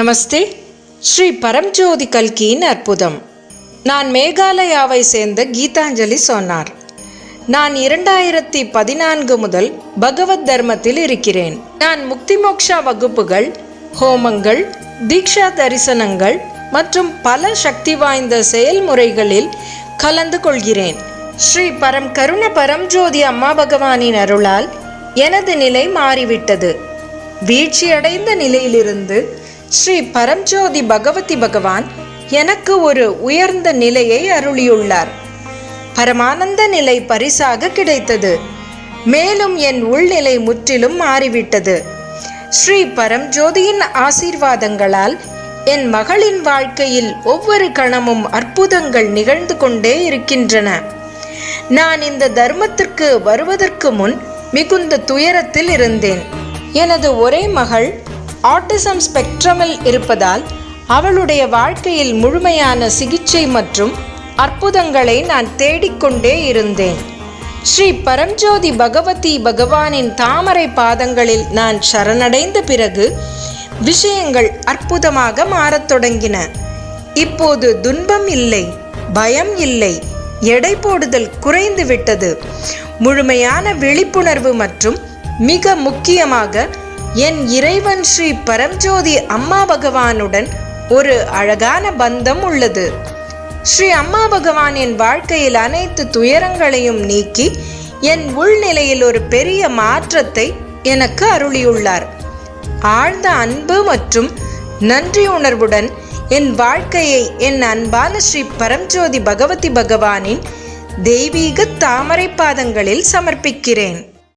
நமஸ்தே. ஸ்ரீ பரம்ஜோதி கல்கியின் அற்புதம். நான் மேகாலயாவை சேர்ந்த கீதாஞ்சலி சொன்னார். நான் இரண்டாயிரத்தி பதினான்கு முதல் பகவத் தர்மத்தில் இருக்கிறேன். நான் முக்தி மோக்ஷா வகுப்புகள் ஹோமங்கள் தீக்ஷா தரிசனங்கள் மற்றும் பல சக்தி வாய்ந்த செயல்முறைகளில் கலந்து கொள்கிறேன். ஸ்ரீ பரம் கருண பரம்ஜோதி அம்மா பகவானின் அருளால் எனது நிலை மாறிவிட்டது. வீழ்ச்சியடைந்த நிலையிலிருந்து ஸ்ரீ பரம்ஜோதி பகவதி பகவான் எனக்கு ஒரு உயர்ந்த நிலையை அருளியுள்ளார். பரமானந்த நிலை பரிசாக கிடைத்தது. மேலும் என் உள்நிலை முற்றிலும் மாறிவிட்டது. ஸ்ரீ பரம்ஜோதியின் ஆசீர்வாதங்களால் என் மகளின் வாழ்க்கையில் ஒவ்வொரு கணமும் அற்புதங்கள் நிகழ்ந்து கொண்டே இருக்கின்றன. நான் இந்த தர்மத்திற்கு வருவதற்கு முன் மிகுந்த துயரத்தில் இருந்தேன். எனது ஒரே மகள் ஆட்டிசம் ஸ்பெக்ட்ரமில் இருப்பதால் அவளுடைய வாழ்க்கையில் முழுமையான சிகிச்சை மற்றும் அற்புதங்களை நான் தேடிக்கொண்டே இருந்தேன். ஸ்ரீ பரம்ஜோதி பகவதி பகவானின் தாமரை பாதங்களில் நான் சரணடைந்த பிறகு விஷயங்கள் அற்புதமாக மாறத் தொடங்கின. இப்போது துன்பம் இல்லை பயம் இல்லை எடை போடுதல் குறைந்து விட்டது. முழுமையான விழிப்புணர்வு மற்றும் மிக முக்கியமாக என் இறைவன் ஸ்ரீ பரம்ஜோதி அம்மா பகவானுடன் ஒரு அழகான பந்தம் உள்ளது. ஸ்ரீ அம்மா பகவான் என் வாழ்க்கையில் அனைத்து துயரங்களையும் நீக்கி என் உள்நிலையில் ஒரு பெரிய மாற்றத்தை எனக்கு அருளியுள்ளார். ஆழ்ந்த அன்பு மற்றும் நன்றி உணர்வுடன் என் வாழ்க்கையை என் அன்பான ஸ்ரீ பரம்ஜோதி பகவதி பகவானின் தெய்வீக தாமரை பாதங்களில் சமர்ப்பிக்கிறேன்.